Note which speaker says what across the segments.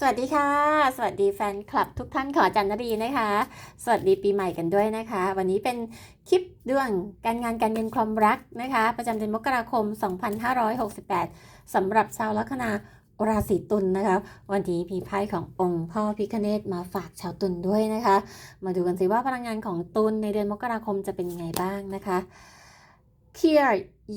Speaker 1: สวัสดีค่ะ สวัสดีแฟนคลับทุกท่านขอจันนบีนะคะ สวัสดีปีใหม่กันด้วยนะคะ วันนี้เป็นคลิปเรื่องการงานการเงินความรักนะคะ ประจำเดือนมกราคม 2568สำหรับชาวลัคนาราศีตุลนะคะ วันนี้มีไพ่ขององค์พ่อพิคเนตมาฝากชาวตุลด้วยนะคะ มาดูกันสิว่าพลังงานของตุลในเดือนมกราคมจะเป็นยังไงบ้างนะคะ Clear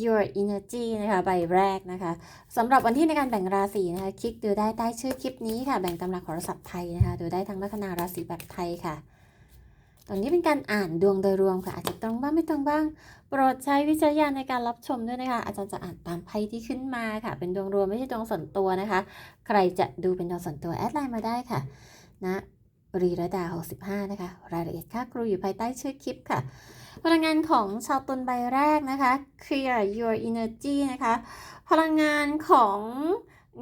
Speaker 1: your energy นะคะใบแรกนะคะสำหรับวันที่ในการแบ่งราศีนะคะ คลิกดูได้ใต้ชื่อคลิปนี้ค่ะ แบ่งตำราโหราศาสตร์ไทยนะคะ ดูได้ทั้งลัคนาราศีแบบไทยค่ะตรงนี้เป็นการอ่านดวงโดยรวมค่ะ อาจจะตรงบ้างไม่ตรงบ้าง โปรดใช้วิจารณญาณในการรับชมด้วยนะคะ อาจารย์จะอ่านตามไพ่ที่ขึ้นมาค่ะ เป็นดวงรวมไม่ใช่ดวงส่วนตัวนะคะ ใครจะดูเป็นดวงส่วนตัวแอดไลน์มาได้ค่ะ นะ รีระดา 65 นะคะ รายละเอียดค่าครูอยู่ภายใต้ชื่อคลิปค่ะ พลังงานของชาวตุลใบแรกนะคะ clear your energy นะคะ พลังงานของ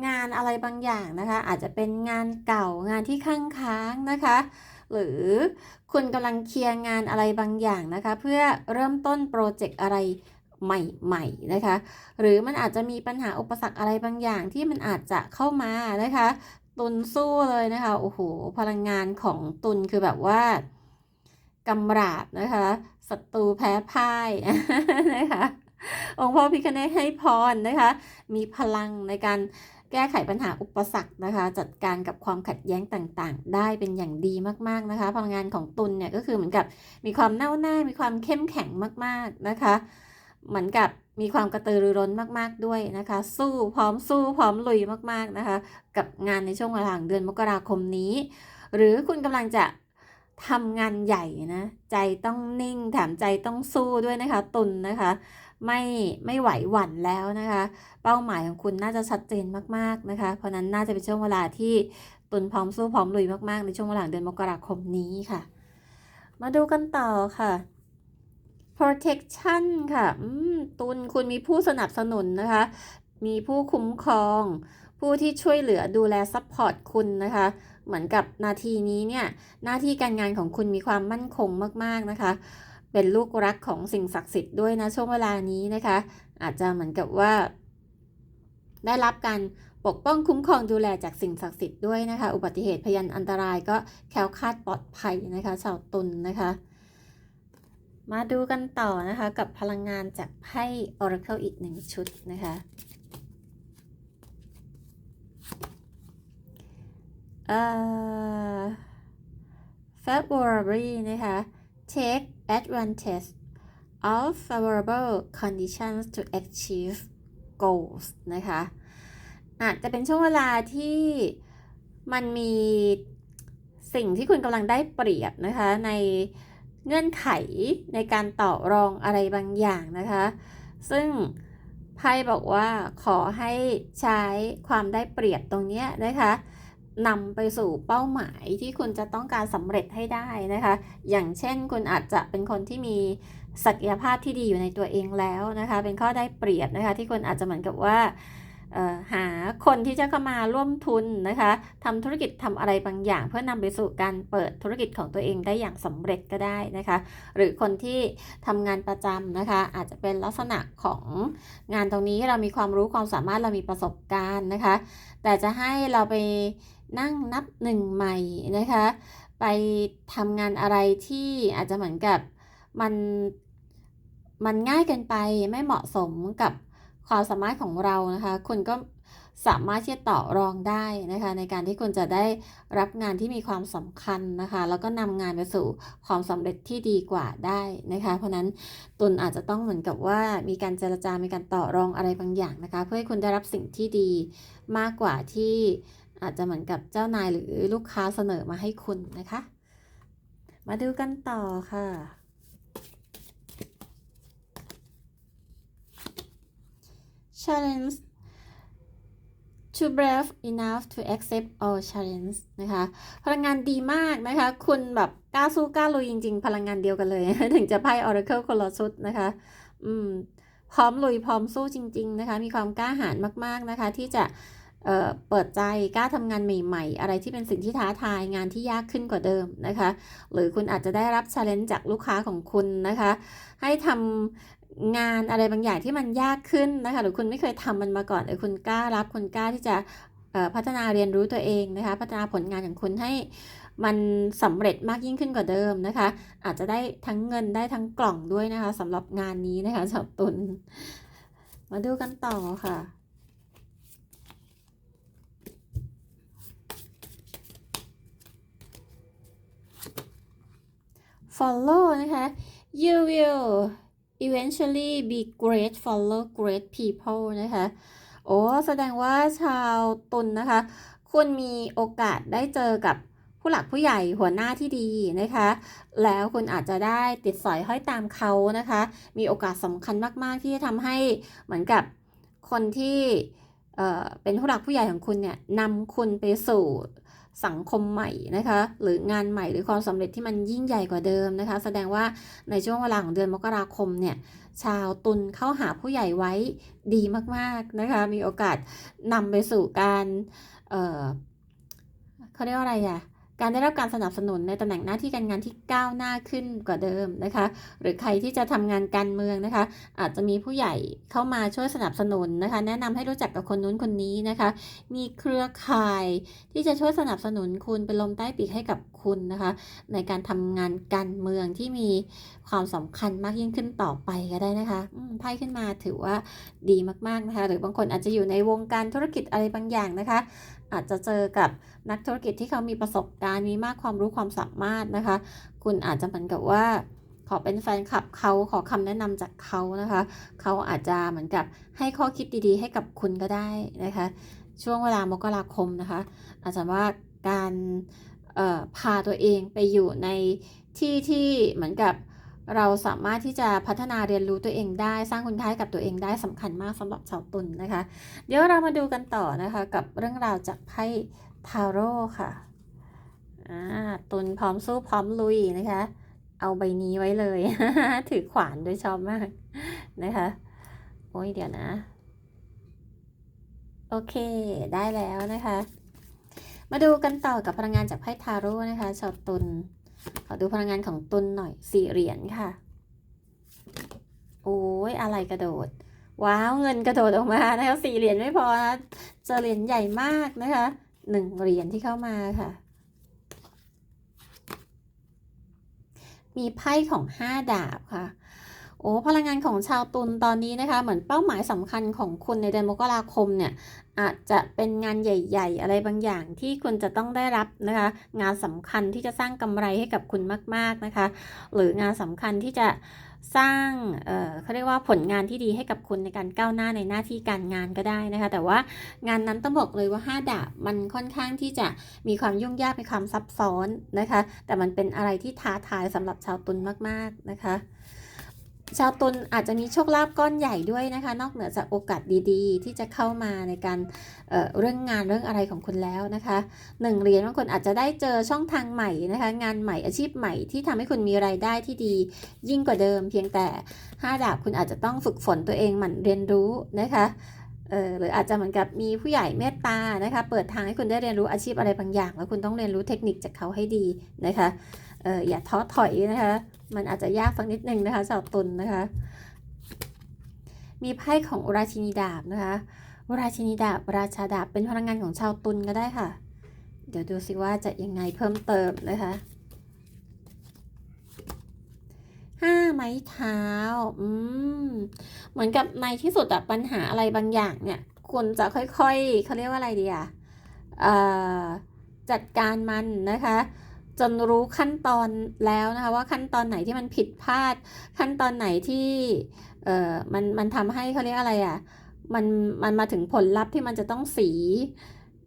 Speaker 1: งานอะไรบางอย่างนะคะ อาจจะเป็นงานเก่างานที่ค้างค้างนะคะ หรือคุณกำลังเคลียร์งานอะไรบางอย่างนะคะ เพื่อเริ่มต้นโปรเจกต์อะไรใหม่ๆนะคะ หรือมันอาจจะมีปัญหาอุปสรรคอะไรบางอย่างที่มันอาจจะเข้ามานะคะ ตุนสู้เลยนะคะโอ้โหพลังงานของตุนคือแบบว่ากำราบนะคะศัตรูแพ้พ่ายนะคะองค์พ่อพิคเนตให้พรนะคะ มีพลังในการแก้ไขปัญหาอุปสรรคนะคะ จัดการกับความขัดแย้งต่างๆ ได้เป็นอย่างดีมากๆนะคะ พลังงานของตุลเนี่ยก็คือเหมือนกับมีความแน่วแน่มีความเข้มแข็งมากๆนะคะ เหมือนกับมีความกระตือรือร้นมากๆด้วยนะคะ สู้พร้อมสู้พร้อมลุยมากๆนะคะ กับงานในช่วงเวลางเดือนมกราคมนี้ หรือคุณกำลังจะทำงานใหญ่นะใจต้องนิ่งแถมใจต้องสู้ด้วยนะคะตุลนะคะไม่ไม่ไหวหวั่นแล้วนะคะ เป้าหมายของคุณน่าจะชัดเจนมากๆนะคะ เพราะนั้นน่าจะเป็นช่วงเวลาที่ตุนพร้อมสู้พร้อมลุยมากๆ ในช่วงเวลาเดือนมกราคมนี้ค่ะ มาดูกันต่อค่ะ protection ค่ะตุนคุณมีผู้สนับสนุนนะคะ มีผู้คุ้มครอง ผู้ที่ช่วยเหลือดูแลซัพพอร์ตคุณนะคะ เหมือนกับนาทีนี้เนี่ย หน้าที่การงานของคุณมีความมั่นคงมากๆนะคะ เป็นลูกรักของสิ่งศักดิ์สิทธิ์ด้วยนะช่วงเวลานี้นะคะ อาจจะเหมือนกับว่า ได้รับการปกป้องคุ้มครองดูแลจากสิ่งศักดิ์สิทธิ์ด้วยนะคะ อุบัติเหตุพยันอันตรายก็แคล้วคลาดปลอดภัยนะคะ ชาวตุลนนะคะ มาดูกันต่อนะคะกับพลังงานจากไพ่ Oracle อีกหนึ่งชุดนะคะเอ่อ February นะคะ take advantage of favorable conditions to achieve goals นะคะ อาจจะเป็นช่วงเวลาที่มันมีสิ่งที่คุณกำลังได้เปรียบนะคะใน เงื่อนไขในการต่อรองอะไรบางอย่างนะคะ ซึ่งไพ่บอกว่าขอให้ใช้ความได้เปรียบตรงนี้นะคะนำไปสู่เป้าหมายที่คุณจะต้องการสำเร็จให้ได้นะคะ อย่างเช่นคุณอาจจะเป็นคนที่มีศักยภาพที่ดีอยู่ในตัวเองแล้วนะคะ เป็นข้อได้เปรียบนะคะ ที่คุณอาจจะเหมือนกับว่า หาคนที่จะเข้ามาร่วมทุนนะคะทำธุรกิจทำอะไรบางอย่าง เพื่อนำไปสู่การเปิดธุรกิจของตัวเองได้อย่างสำเร็จก็ได้นะคะ หรือคนที่ทำงานประจำนะคะ อาจจะเป็นลักษณะของงานตรงนี้เรามีความรู้ความสามารถเรามีประสบการณ์นะคะ แต่จะให้เราไปนั่งนับหนึ่งใหม่นะคะ ไปทำงานอะไรที่อาจจะเหมือนกับมันมันง่ายเกินไปไม่เหมาะสมกับ ความสามารถของเรานะคะคุณก็สามารถที่จะต่อรองได้นะคะในการที่คุณจะได้รับงานที่มีความสำคัญนะคะแล้วก็นำงานไปสู่ความสำเร็จที่ดีกว่าได้นะคะเพราะนั้นตุนอาจจะต้องเหมือนกับว่ามีการเจรจา มีการต่อรองอะไรบางอย่างนะคะเพื่อให้คุณได้รับสิ่งที่ดีมากกว่าที่อาจจะเหมือนกับเจ้านายหรือลูกค้าเสนอมาให้คุณนะคะ มาดูกันต่อค่ะ challenge to brave enough to accept all challenge นะคะ พลังงานดีมากนะคะ คุณแบบกล้าสู้กล้าลุยจริง ๆ พลังงานเดียวกันเลย ถึงจะไพ่ Oracle คนละชุดนะคะ อืม พร้อมลุยพร้อมสู้จริง ๆ นะคะ มีความกล้าหาญมาก ๆ นะคะ ที่จะเอ่อเปิดใจกล้าทำงานใหม่ๆ อะไรที่เป็นสิ่งที่ท้าทายงานที่ยากขึ้นกว่าเดิมนะคะ หรือคุณอาจจะได้รับ challenge จากลูกค้าของคุณนะคะ ให้ทำ งานอะไรบางอย่างที่มันยากขึ้นนะคะหรือคุณไม่เคยทำมันมาก่อนหรือคุณกล้ารับคุณกล้าที่จะพัฒนาเรียนรู้ตัวเองนะคะพัฒนาผลงานของคุณให้มันสำเร็จมากยิ่งขึ้นกว่าเดิมนะคะ อาจจะได้ทั้งเงินได้ทั้งกล่องด้วยนะคะสำหรับงานนี้นะคะชาวตุลมาดูกันต่อค่ะ follow นะคะ you will eventually be great follow great people นะคะ โอ้ แสดงว่าชาวตุลนะคะ คุณมีโอกาสได้เจอกับผู้หลักผู้ใหญ่หัวหน้าที่ดีนะคะ แล้วคุณอาจจะได้ติดสอยห้อยตามเขานะคะ มีโอกาสสำคัญมาก ๆ ที่จะทำให้เหมือนกับคนที่เเป็นผู้หลักผู้ใหญ่ของคุณเนี่ยนำคุณไปสู่ สังคมใหม่นะคะ หรืองานใหม่หรือความสำเร็จที่มันยิ่งใหญ่กว่าเดิมนะคะ แสดงว่าในช่วงเวลาของเดือนมกราคมเนี่ยชาวตุลเข้าหาผู้ใหญ่ไว้ดีมากๆนะคะ มีโอกาสนำไปสู่การเเขาเรียกว่าอะไรอะ การได้รับการสนับสนุนในตำแหน่งหน้าที่การงานที่ก้าวหน้าขึ้นกว่าเดิมนะคะ หรือใครที่จะทำงานการเมืองนะคะ อาจจะมีผู้ใหญ่เข้ามาช่วยสนับสนุนนะคะ แนะนำให้รู้จักกับคนนู้นคนนี้นะคะ มีเครือข่ายที่จะช่วยสนับสนุนคุณเป็นลมใต้ปีกให้กับคุณนะคะ ในการทำงานการเมืองที่มีความสำคัญมากยิ่งขึ้นต่อไปก็ได้นะคะไพ่ขึ้นมาถือว่าดีมากๆนะคะ หรือบางคนอาจจะอยู่ในวงการธุรกิจอะไรบางอย่างนะคะ อาจจะเจอกับนักธุรกิจที่เขามีประสบการณ์มีมากความรู้ความสามารถนะคะ คุณอาจจะเหมือนกับว่า ขอเป็นแฟนคลับเขาขอคำแนะนำจากเขานะคะ เขาอาจจะเหมือนกับให้ข้อคิดดีๆ ให้กับคุณก็ได้นะคะ ช่วงเวลามกราคมนะคะ อาจจะว่าการพาตัวเองไปอยู่ในที่ที่เหมือนกับ เราสามารถที่จะพัฒนาเรียนรู้ตัวเองได้ สร้างคุณค่ากับตัวเองได้สำคัญมากสำหรับชาวตุลนนะคะ เดี๋ยวเรามาดูกันต่อนะคะกับเรื่องราวจากไพ่ทาโร่ค่ะตุลพร้อมสู้พร้อมลุยนะคะ เอาใบนี้ไว้เลย ถือขวานด้วยชอบมากนะคะโอ้ยเดี๋ยวนะ โอเคได้แล้วนะคะ มาดูกันต่อกับพลังงานจากไพ่ทาโร่นะคะชาวตุล ขอดูพลังงานของตุลหน่อยสี่เหรียญค่ะ โอ้ยอะไรกระโดด ว้าวเงินกระโดดออกมานะคะสี่เหรียญไม่พอนะเจอเหรียญใหญ่มากนะคะหนึ่งเหรียญที่เข้ามาค่ะ มีไพ่ของห้าดาบค่ะ โอ้พลังงานของชาวตุลตอนนี้นะคะ เหมือนเป้าหมายสำคัญของคุณในเดือนมกราคมเนี่ยอาจจะเป็นงานใหญ่ ๆ อะไรบางอย่างที่คุณจะต้องได้รับนะคะ งานสำคัญที่จะสร้างกำไรให้กับคุณมาก ๆนะคะ หรืองานสำคัญที่จะสร้างเอ่อเขาเรียกว่าผลงานที่ดีให้กับคุณในการก้าวหน้าในหน้าที่การงานก็ได้นะคะ แต่ว่างานนั้นต้องบอกเลยว่า5ดาบมันค่อนข้างที่จะมีความยุ่งยากมีความซับซ้อนนะคะ แต่มันเป็นอะไรที่ท้าทายสำหรับชาวตุลมากๆนะคะ ชาวตุลอาจจะมีโชคลาภก้อนใหญ่ด้วยนะคะ นอกเหนือจากโอกาสดีๆ ที่จะเข้ามาในการเเรื่องงานเรื่องอะไรของคุณแล้วนะคะหนึ่งเหรียญบางคนอาจจะได้เจอช่องทางใหม่นะคะ งานใหม่อาชีพใหม่ที่ทำให้คุณมีรายได้ที่ดียิ่งกว่าเดิม เพียงแต่ห้าดาบคุณอาจจะต้องฝึกฝนตัวเองหมั่นเรียนรู้นะคะเออหรืออาจจะเหมือนกับมีผู้ใหญ่เมตตานะคะ เปิดทางให้คุณได้เรียนรู้อาชีพอะไรบางอย่าง แล้วคุณต้องเรียนรู้เทคนิคจากเขาให้ดีนะคะเอออย่าท้อถอยนะคะ มันอาจจะยากสักนิดนึงนะคะชาวตุลนนะคะ มีไพ่ของราชินีดาบนะคะราชินีดาบราชาดาบเป็นพลังงานของชาวตุลก็ได้ค่ะ เดี๋ยวดูสิว่าจะยังไงเพิ่มเติมนะคะห้าไม้เท้า อืม เหมือนกับในที่สุดอะปัญหาอะไรบางอย่างเนี่ยคุณจะค่อยๆเขาเรียกว่าอะไรดีอะอจัดการมันนะคะ จนรู้ขั้นตอนแล้วนะคะว่าขั้นตอนไหนที่มันผิดพลาด ขั้นตอนไหนที่เอ่อมันมันทำให้เขาเรียกอะไรอะ่ะมันมันมาถึงผลลัพธ์ที่มันจะต้องสี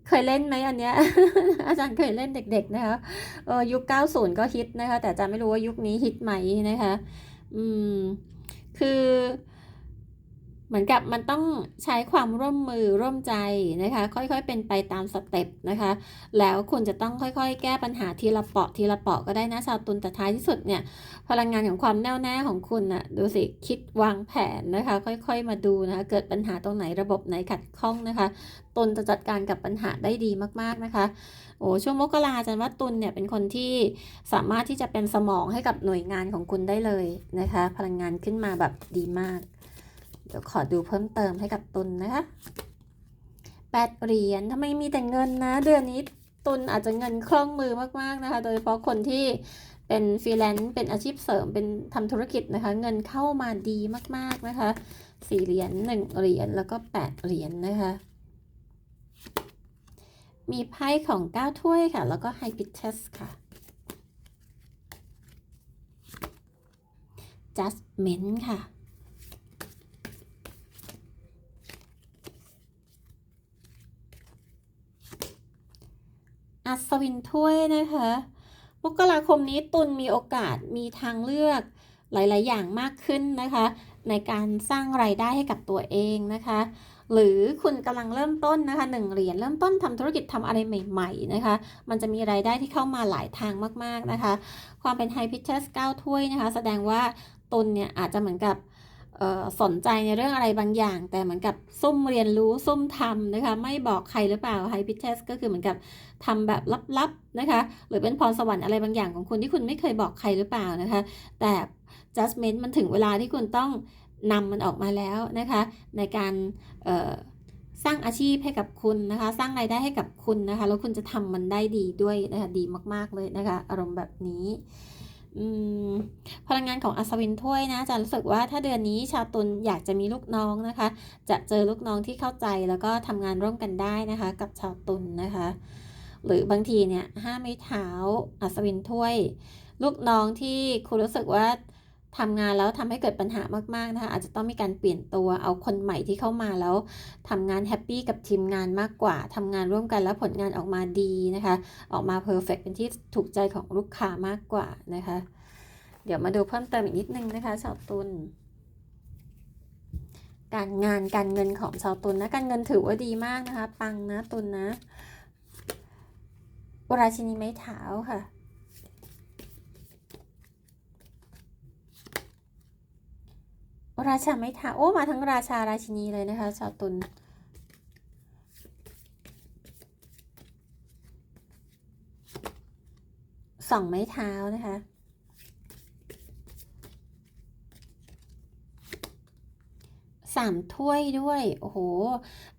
Speaker 1: เคยเล่นไหมอันเนี้ย อาจารย์เคยเล่นเด็ก ๆ นะคะเออยุค 90 ก็ฮิตนะคะ แต่อาจารย์ไม่รู้ว่ายุคนี้ฮิตไหมนะคะ อืม คือ เหมือนกับมันต้องใช้ความร่วมมือร่วมใจนะคะ ค่อยๆเป็นไปตามสเต็ปนะคะ แล้วคุณจะต้องค่อยๆ แก้ปัญหาทีละเปาะทีละเปาะก็ได้นะชาวตุลแต่ท้ายที่สุดเนี่ยพลังงานของความแน่วแน่ของคุณน่ะดูสิคิดวางแผนนะคะ ค่อยๆมาดูนะคะเกิดปัญหาตรงไหนระบบไหนขัดข้องนะคะตุลจะจัดการกับปัญหาได้ดีมากๆนะคะโอ้ช่วงมกราจันว่าตุลเนี่ยเป็นคนที่สามารถที่จะเป็นสมองให้กับหน่วยงานของคุณได้เลยนะคะ พลังงานขึ้นมาแบบดีมาก ดี๋ยวขอดูเพิ่มเติมให้กับตุลนะคะแปดเหรียญทำไมมีแต่เงินนะ เดือนนี้ตุนอาจจะเงินคล่องมือมากๆนะคะ โดยเฉพาะคนที่เป็นฟรีแลนซ์เป็นอาชีพเสริมเป็นทำธุรกิจนะคะ เงินเข้ามาดีมากๆนะคะสี่เหรียญหนึ่งเหรียญแล้วก็แปดเหรียญนะคะ มีไพ่ของเก้าถ้วยค่ะ แล้วก็ไฮพิเทสค่ะ judgment ค่ะ อัศวินถ้วยนะคะ มกราคมนี้ตุลมีโอกาสมีทางเลือกหลาย ๆ อย่างมากขึ้นนะคะ ในการสร้างไรายได้ให้กับตัวเองนะคะ หรือคุณกำลังเริ่มต้นนะคะหนึ่งเหรียญเริ่มต้นทำธุรกิจทำอะไรใหม่ ๆ นะคะ มันจะมีรายได้ที่เข้ามาหลายทางมาก ๆ นะคะ ความเป็นไฮพิเ e ส9ถ้วยนะคะ แสดงว่าตุลเนี่ยอาจจะเหมือนกับ สนใจในเรื่องอะไรบางอย่าง แต่เหมือนกับซุ่มเรียนรู้ซุ่มทำนะคะ ไม่บอกใครหรือเปล่าไฮพิเ e สก็คือเหมือนกับทำแบบลับๆนะคะ หรือเป็นพรสวรรค์อะไรบางอย่างของคุณที่คุณไม่เคยบอกใครหรือเปล่านะคะ แต่ judgment มันถึงเวลาที่คุณต้องนำมันออกมาแล้วนะคะ ในการสร้างอาชีพให้กับคุณนะคะ สร้างรายได้ให้กับคุณนะคะ แล้วคุณจะทำมันได้ดีด้วยนะคะ ดีมากๆเลยนะคะ อารมณ์แบบนี้ พลังงานของอัศวินถ้วยนะจะรู้สึกว่าถ้าเดือนนี้ชาวตุลอยากจะมีลูกน้องนะคะ จะเจอลูกน้องที่เข้าใจแล้วก็ทำงานร่วมกันได้นะคะ กับชาวตุลนะคะ หรือบางทีเนี่ยห้าไม้เท้าอัศวินถ้วย ลูกน้องที่คุณรู้สึกว่า ทำงานแล้วทำให้เกิดปัญหามากๆนะคะอาจจะต้องมีการเปลี่ยนตัวเอาคนใหม่ที่เข้ามาแล้วทำงานแฮปปี้กับทีมงานมากกว่าทำงานร่วมกันแล้วผลงานออกมาดีนะคะ ออกมาเพอร์เฟกเป็นที่ถูกใจของลูกค้ามากกว่านะคะ เดี๋ยวมาดูเพิ่มเติมอีกนิดนึงนะคะชาวตุลการงานการเงินของชาวตุลนะการเงินถือว่าดีมากนะคะ ปังนะตุลนะราชินีไม้เท้าค่ะ ราชาไม้เท้าโอ้มาทั้งราชาราชินีเลยนะคะ ชาวตุลสองไม้เท้านะคะสามถ้วยด้วย โอ้โห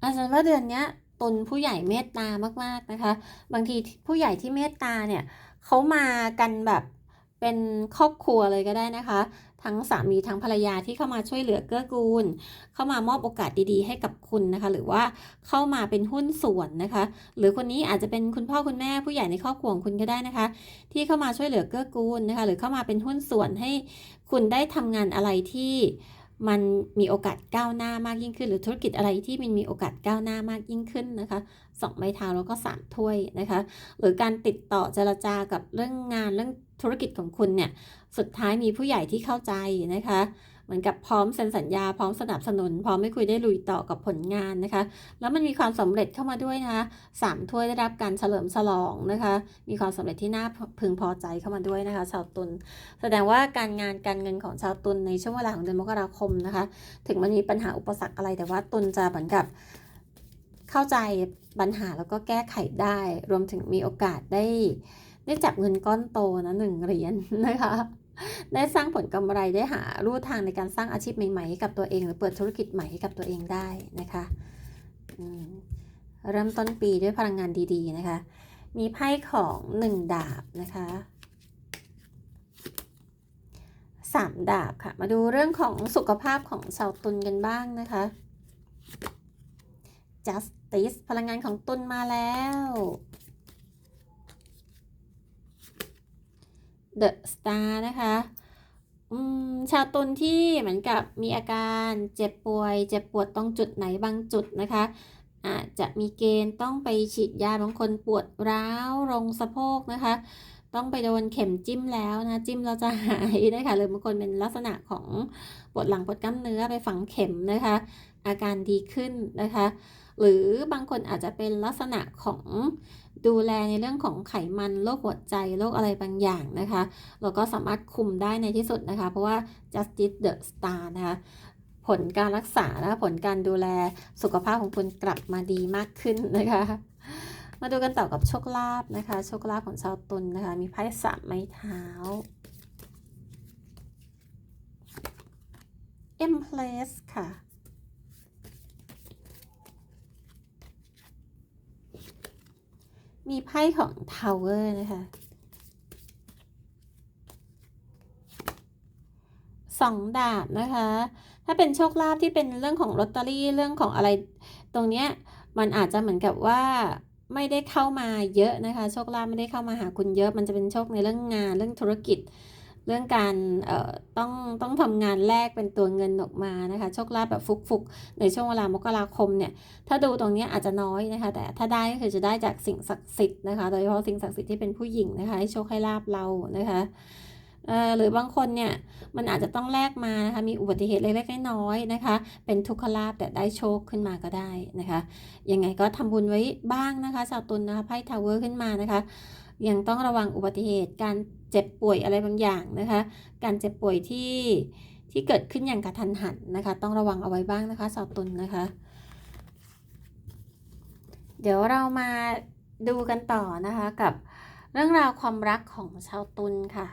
Speaker 1: อาจารย์ว่าเดือนเนี้ยตุนผู้ใหญ่เมตตามากๆนะคะ บางทีผู้ใหญ่ที่เมตตาเนี่ยเขามากันแบบเป็นครอบครัวเลยก็ได้นะคะ ทั้งสามีทั้งภรรยาที่เข้ามาช่วยเหลือเกื้อกูล เข้ามามอบโอกาสดีๆ ให้กับคุณนะคะ หรือว่าเข้ามาเป็นหุ้นส่วนนะคะ หรือคนนี้อาจจะเป็นคุณพ่อคุณแม่ผู้ใหญ่ในครอบครัวของคุณก็ได้นะคะ ที่เข้ามาช่วยเหลือเกื้อกูลนะคะ หรือเข้ามาเป็นหุ้นส่วนให้คุณได้ทำงานอะไรที่มันมีโอกาสก้าวหน้ามากยิ่งขึ้น หรือธุรกิจอะไรที่มันมีโอกาสก้าวหน้ามากยิ่งขึ้นนะคะ สองไม้เท้าแล้วก็สามถ้วยนะคะ หรือการติดต่อเจรจากับเรื่องงานเรื่องธุรกิจของคุณเนี่ย สุดท้ายมีผู้ใหญ่ที่เข้าใจนะคะ เหมือนกับพร้อมเซ็นสัญญา พร้อมสนับสนุน พร้อมไม่คุยได้ลุยต่อกับผลงานนะคะ แล้วมันมีความสำเร็จเข้ามาด้วยนะคะสามถ้วยได้รับการเฉลิมฉลองนะคะ มีความสำเร็จที่น่าพึงพอใจเข้ามาด้วยนะคะ ชาวตุล แสดงว่าการงานการเงินของชาวตุลในช่วงเวลาของเดือนมกราคมนะคะ ถึงมันมีปัญหาอุปสรรคอะไรแต่ว่าตุลจะเหมือนกับ เข้าใจปัญหาแล้วก็แก้ไขได้ รวมถึงมีโอกาสได้ ได้จับเงินก้อนโตนะหนึ่งเหรียญนะคะ ได้สร้างผลกำไรได้หารูทางในการสร้างอาชีพใหม่ๆให้กับตัวเอง หรือเปิดธุรกิจใหม่ให้กับตัวเองได้นะคะเริ่มต้นปีด้วยพลังงานดีๆนะคะ มีไพ่ของหนึ่งดาบนะคะสามดาบค่ะ มาดูเรื่องของสุขภาพของชาวตุลกันบ้างนะคะ just ติสพลังงานของตุลมาแล้ว The Star นะคะอืมชาวตุลที่เหมือนกับมีอาการเจ็บป่วย เจ็บปวดตรงจุดไหนบางจุดนะคะอาจจะมีเกณฑ์ต้องไปฉีดยาบางคนปวดร้าวลงสะโพกนะคะ ต้องไปโดนเข็มจิ้มแล้วนะ จิ้มเราจะหายนะคะหรือบางคนเป็นลักษณะของปวดหลังปวดกล้ามเนื้อไปฝังเข็มนะคะ อาการดีขึ้นนะคะ หรือบางคนอาจจะเป็นลักษณะของดูแลในเรื่องของไขมันโรคหัวใจโรคอะไรบางอย่างนะคะ เราก็สามารถคุมได้ในที่สุดนะคะ เพราะว่า justice the star นะคะผลการรักษานะคะผลการดูแลสุขภาพของคุณกลับมาดีมากขึ้นนะคะ มาดูกันต่อกับโชคลาภนะคะ โชคลาภของชาวตุลนนะคะ มีไพ่สามไม้เท้า Empress ค่ะ มีไพ่ของ Tower นะคะสองดาบนะคะ ถ้าเป็นโชคลาภที่เป็นเรื่องของลอตเตอรี่เรื่องของอะไรตรงเนี้ยมันอาจจะเหมือนกับว่า ไม่ได้เข้ามาเยอะนะคะ โชคลาภไม่ได้เข้ามาหาคุณเยอะ มันจะเป็นโชคในเรื่องงาน เรื่องธุรกิจ เรื่องการเอ่อต้องต้องทำงานแลกเป็นตัวเงินออกมานะคะ โชคลาภแบบฟุกๆ ในช่วงเวลามกราคมเนี่ย ถ้าดูตรงนี้อาจจะน้อยนะคะ แต่ถ้าได้ก็คือจะได้จากสิ่งศักดิ์สิทธิ์นะคะ โดยเฉพาะสิ่งศักดิ์สิทธิ์ที่เป็นผู้หญิงนะคะ ให้โชคให้ลาบเรานะคะ เออหรือบางคนเนี่ยมันอาจจะต้องแลกมานะคะมีอุบัติเหตุเล็กๆน้อยๆนะคะ เป็นทุกขลาบแต่ได้โชคขึ้นมาก็ได้นะคะยังไงก็ทำบุญไว้บ้างนะคะชาวตุลนะคะไพ่ทาวเวอร์ขึ้นมานะคะ ยังต้องระวังอุบัติเหตุการเจ็บป่วยอะไรบางอย่างนะคะ การเจ็บป่วยที่ที่เกิดขึ้นอย่างกระทันหันนะคะ ต้องระวังเอาไว้บ้างนะคะชาวตุลนะคะ เดี๋ยวเรามาดูกันต่อนะคะกับเรื่องราวความรักของชาวตุลค่ะ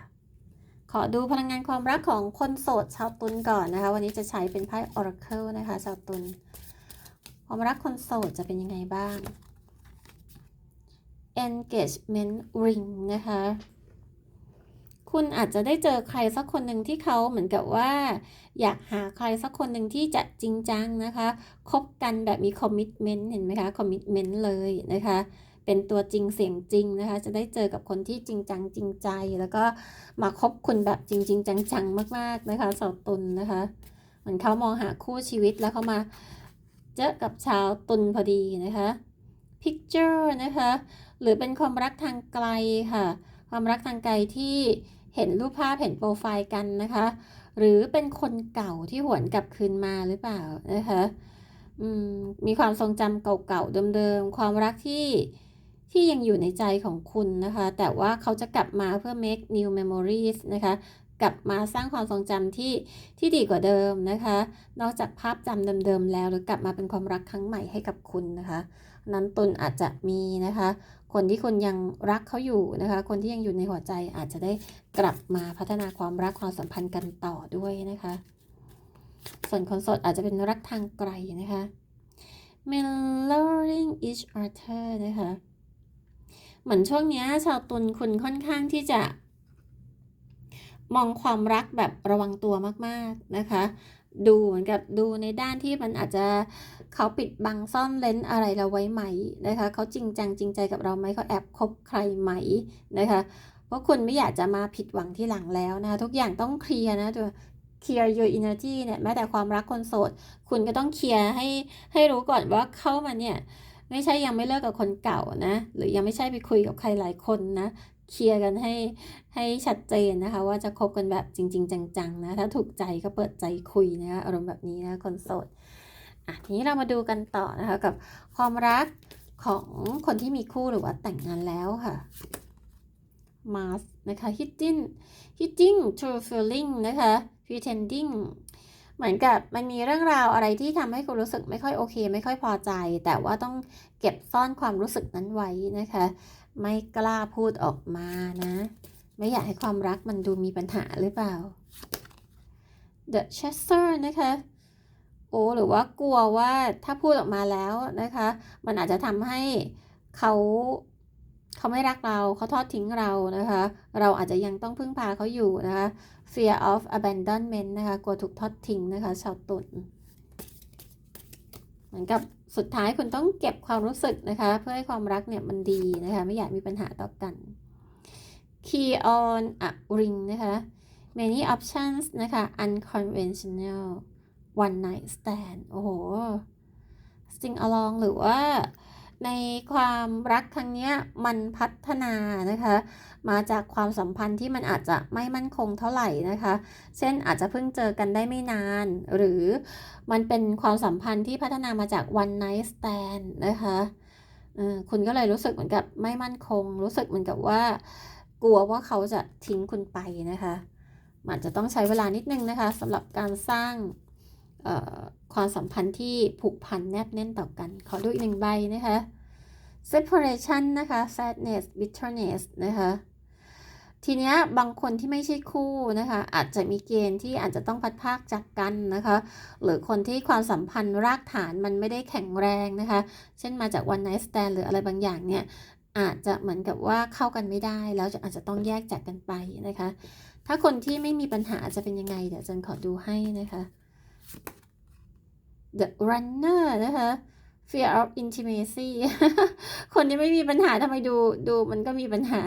Speaker 1: ขอดูพลังงานความรักของคนโสดชาวตุลก่อนนะคะ วันนี้จะใช้เป็นไพ่ Oracle นะคะ ชาวตุลความรักคนโสดจะเป็นยังไงบ้าง engagement ring นะคะ คุณอาจจะได้เจอใครสักคนหนึ่งที่เขาเหมือนกับว่า อยากหาใครสักคนหนึ่งที่จะจริงจังนะคะ คบกันแบบมี commitment เห็นไหมคะ commitment เลยนะคะ เป็นตัวจริงเสียงจริงนะคะ จะได้เจอกับคนที่จริงจังจริงใจ แล้วก็มาคบคุณแบบจริงๆจังๆ มาก ๆนะคะสาวตุลนะคะเหมือนเขามองหาคู่ชีวิตแล้วเขามาเจอกับชาวตุลพอดีนะคะ picture นะคะ หรือเป็นความรักทางไกลค่ะ ความรักทางไกลที่เห็นรูปภาพเห็นโปรไฟล์กันนะคะ หรือเป็นคนเก่าที่หวนกลับคืนมาหรือเปล่านะคะมมีความทรงจำเก่าๆเดิมๆ ความรักที่ ที่ยังอยู่ในใจของคุณนะคะ แต่ว่าเขาจะกลับมาเพื่อ make new memories นะคะ กลับมาสร้างความทรงจำที่ที่ดีกว่าเดิมนะคะ นอกจากภาพจำเดิมๆแล้ว หรือกลับมาเป็นความรักครั้งใหม่ให้กับคุณนะคะ นั้นตุนอาจจะมีนะคะ คนที่คุณยังรักเขาอยู่นะคะ คนที่ยังอยู่ในหัวใจอาจจะได้กลับมาพัฒนาความรักความสัมพันธ์กันต่อด้วยนะคะ ส่วนคนโสดอาจจะเป็นรักทางไกลนะคะ Mirroring each other นะคะ เหมือนช่วงนี้ชาวตุลคุณค่อนข้างที่จะมองความรักแบบระวังตัวมากๆนะคะ ดูเหมือนกับดูในด้านที่มันอาจจะเขาปิดบังซ่อนเลนอะไรเราไว้ไหมนะคะเขาจริงจังจริงใจกับเราไหมเขาแอบคบใครไหมนะคะเพราะคุณไม่อยากจะมาผิดหวังที่หลังแล้วนะคะทุกอย่างต้องเคลียร์นะตัว clear your energy เนี่ยแม้แต่ความรักคนโสด คุณก็ต้องเคลียร์ให้ให้รู้ก่อนว่าเข้ามาเนี่ย ไม่ใช่ยังไม่เลิกกับคนเก่านะ หรือยังไม่ใช่ไปคุยกับใครหลายคนนะ เคลียร์กันให้ให้ชัดเจนนะคะ ว่าจะคบกันแบบจริง ๆ จังๆนะถ้าถูกใจก็เปิดใจคุยนะคะอารมณ์แบบนี้นะคนโสดอะทีนี้เรามาดูกันต่อนะคะกับความรักของคนที่มีคู่หรือว่าแต่งงานแล้วค่ะ Mars นะคะ hitting hitting true feeling นะคะ pretending เหมือนกับมันมีเรื่องราวอะไรที่ทำให้คุณรู้สึกไม่ค่อยโอเค ไม่ค่อยพอใจ แต่ว่าต้องเก็บซ่อนความรู้สึกนั้นไว้นะคะ ไม่กล้าพูดออกมานะ ไม่อยากให้ความรักมันดูมีปัญหาหรือเปล่า The Chaser นะคะโอ้หรือว่ากลัวว่าถ้าพูดออกมาแล้วนะคะ มันอาจจะทำให้เขา เขาไม่รักเราเขาทอดทิ้งเรานะคะ เราอาจจะยังต้องพึ่งพาเขาอยู่นะคะ fear of abandonment นะคะ กลัวถูกทอดทิ้งนะคะ ชาวตุลเหมือนกับสุดท้ายคุณต้องเก็บความรู้สึกนะคะ เพื่อให้ความรักเนี่ยมันดีนะคะ ไม่อยากมีปัญหาต่อกัน key on a ring นะคะ many options นะคะ unconventional one night stand โอ้โห sing along หรือว่า ในความรักครั้งนี้มันพัฒนานะคะ มาจากความสัมพันธ์ที่มันอาจจะไม่มั่นคงเท่าไหร่นะคะ เช่นอาจจะเพิ่งเจอกันได้ไม่นาน หรือมันเป็นความสัมพันธ์ที่พัฒนามาจาก one night stand นะคะคุณก็เลยรู้สึกเหมือนกับไม่มั่นคง รู้สึกเหมือนกับว่า กลัวว่าเขาจะทิ้งคุณไปนะคะมันจะต้องใช้เวลานิดนึงนะคะสำหรับการสร้าง ความสัมพันธ์ที่ผูกพันแนบแน่นต่อกัน ขอดูอีกหนึ่งใบนะคะ separation นะคะ sadness bitterness นะคะ ทีเนี้ยบางคนที่ไม่ใช่คู่นะคะ อาจจะมีเกณฑ์ที่อาจจะต้องพัดพากจากกันนะคะ หรือคนที่ความสัมพันธ์รากฐานมันไม่ได้แข็งแรงนะคะ เช่นมาจาก one night stand หรืออะไรบางอย่างเนี่ย อาจจะเหมือนกับว่าเข้ากันไม่ได้ แล้วจะอาจจะต้องแยกจากกันไปนะคะ ถ้าคนที่ไม่มีปัญหาจะเป็นยังไง เดี๋ยวจันขอดูให้นะคะ The runner นะคะ fear of intimacy คนที่ไม่มีปัญหาทำไมดูดูมันก็มีปัญหา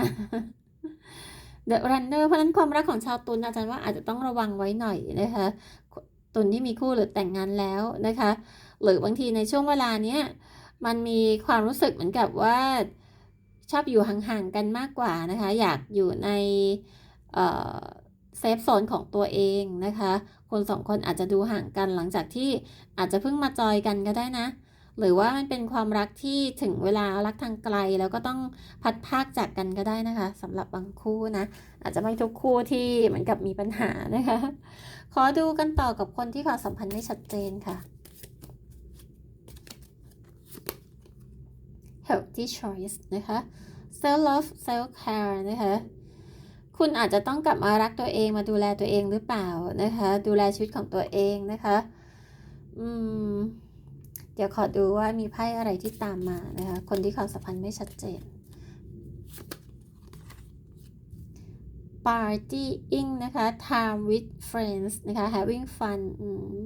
Speaker 1: The runner เพราะฉะนั้นความรักของชาวตุลอาจารย์ว่าอาจจะต้องระวังไว้หน่อยนะคะตุลที่มีคู่หรือแต่งงานแล้วนะคะ หรือบางทีในช่วงเวลาเนี้ยมันมีความรู้สึกเหมือนกับว่าชอบอยู่ห่างๆกันมากกว่านะคะ อยากอยู่ในเซ ฟโซนของตัวเองนะคะ คนสองคนอาจจะดูห่างกันหลังจากที่อาจจะเพิ่งมาจอยกันก็ได้นะ หรือว่ามันเป็นความรักที่ถึงเวลารักทางไกลแล้วก็ต้องพัดพากจากกันก็ได้นะคะสำหรับบางคู่นะ อาจจะไม่ทุกคู่ที่เหมือนกับมีปัญหานะคะ ขอดูกันต่อกับคนที่ความสัมพันธ์ไม่ชัดเจนค่ะ healthy choice นะคะ self love self care นะคะ คุณอาจจะต้องกลับมารักตัวเองมาดูแลตัวเองหรือเปล่านะคะ ดูแลชีวิตของตัวเองนะคะ อืม เดี๋ยวขอดูว่ามีไพ่อะไรที่ตามมานะคะ คนที่ความสัมพันธ์ไม่ชัดเจน partying นะคะ time with friends นะคะ having fun อืม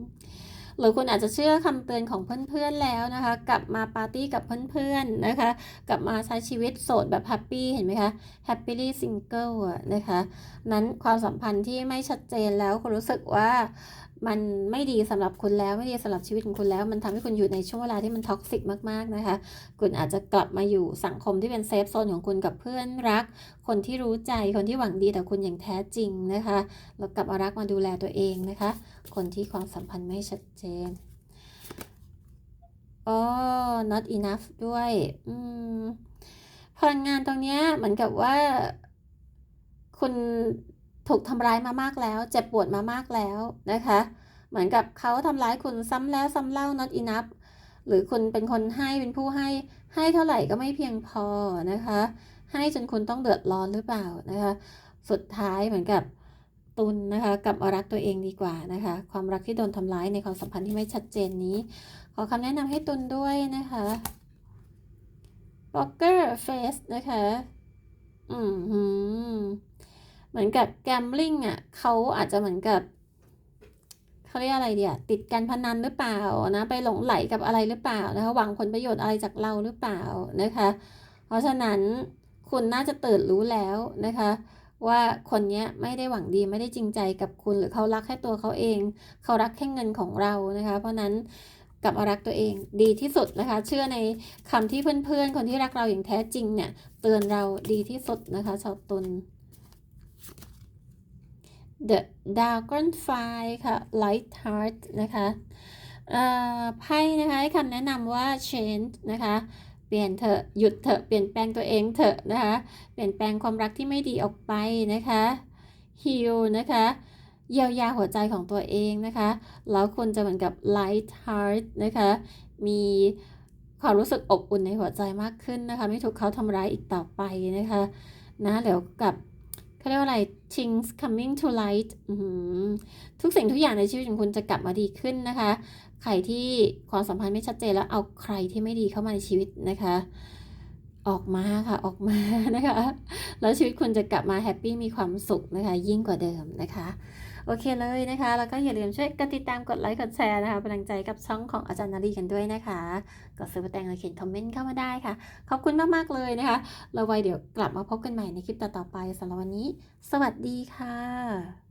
Speaker 1: หรือคุณอาจจะเชื่อคำเตือนของเพื่อนๆแล้วนะคะ กลับมาปาร์ตี้กับเพื่อนๆนะคะ กลับมาใช้ชีวิตโสดแบบแฮปปี้เห็นไหมคะแฮปปี้ซิงเกิลอะนะคะนั้นความสัมพันธ์ที่ไม่ชัดเจนแล้วคุณรู้สึกว่า มันไม่ดีสำหรับคุณแล้วไม่ดีสำหรับชีวิตของคุณแล้ว มันทำให้คุณอยู่ในช่วงเวลาที่มันท็อกซิกมากๆนะคะ คุณอาจจะกลับมาอยู่สังคมที่เป็นเซฟโซนของคุณกับเพื่อนรัก คนที่รู้ใจคนที่หวังดีต่อคุณอย่างแท้จริงนะคะแล้วกลับมารักมาดูแลตัวเองนะคะ คนที่ความสัมพันธ์ไม่ชัดเจนอ๋อ not enough ด้วยอืมพลังงานตรงเนี้ยเหมือนกับว่าคุณ ถูกทำร้ายมามากแล้ว เจ็บปวดมามากแล้วนะคะ เหมือนกับเขาทำร้ายคุณซ้ำแล้วซ้ำเล่า not enough หรือคุณเป็นคนให้เป็นผู้ให้ให้เท่าไหร่ก็ไม่เพียงพอนะคะ ให้จนคุณต้องเดือดร้อนหรือเปล่านะคะ สุดท้ายเหมือนกับตุลนนะคะกับรักตัวเองดีกว่านะคะ ความรักที่โดนทำร้ายในความสัมพันธ์ที่ไม่ชัดเจนนี้ ขอคำแนะนำให้ตุลด้วยนะคะ Poker Face นะคะ อืม เหมือนกับแกมลิงอะเขาอาจจะเหมือนกับเขาเรียกอะไรเดียติดการพนันหรือเปล่านะไปหลงไหลกับอะไรหรือเปล่านะคะหวังผลประโยชน์อะไรจากเราหรือเปล่านะคะ เพราะฉะนั้นคุณน่าจะตื่นรู้แล้วนะคะ ว่าคนนี้ไม่ได้หวังดีไม่ได้จริงใจกับคุณหรือเขารักแค่ตัวเขาเอง เขารักแค่เงินของเรานะคะ เพราะนั้นกลับมารักตัวเองดีที่สุดนะคะ เชื่อในคำที่เพื่อนๆ คนที่รักเราอย่างแท้จริงเนี่ยเตือนเราดีที่สุดนะคะชาวตุล The Dragonfly ค่ะ Light Heart นะคะไพ่นะคะให้คำแนะนำว่า change นะคะเปลี่ยนเถอะหยุดเถอะเปลี่ยนแปลงตัวเองเถอะนะคะเปลี่ยนแปลงความรักที่ไม่ดีออกไปนะคะ heal นะคะเยียวยาหัวใจของตัวเองนะคะแล้วคุณจะเหมือนกับ light heart นะคะมีความรู้สึกอบอุ่นในหัวใจมากขึ้นนะคะ ไม่ถูกเขาทำร้ายอีกต่อไปนะคะนะเดี๋ยวกับ เขาเรียกว่าอะไร things coming to light ทุกสิ่งทุกอย่างในชีวิตของคุณจะกลับมาดีขึ้นนะคะ ใครที่ความสัมพันธ์ไม่ชัดเจนแล้วเอาใครที่ไม่ดีเข้ามาในชีวิตนะคะ ออกมาค่ะออกมานะคะ แล้วชีวิตคุณจะกลับมาแฮปปี้มีความสุขนะคะ ยิ่งกว่าเดิมนะคะ โอเคเลยนะคะ แล้วก็อย่าลืมช่วยกดติดตามกดไลค์กดแชร์นะคะเป็นกำลังใจกับช่องของอาจารย์นารีกันด้วยนะคะกดซื้อแตงและเขียนคอมเมนต์เข้ามาได้ค่ะ ขอบคุณมากๆเลยนะคะเราไว้เดี๋ยวกลับมาพบกันใหม่ในคลิปต่อๆไปสำหรับวันนี้ สวัสดีค่ะ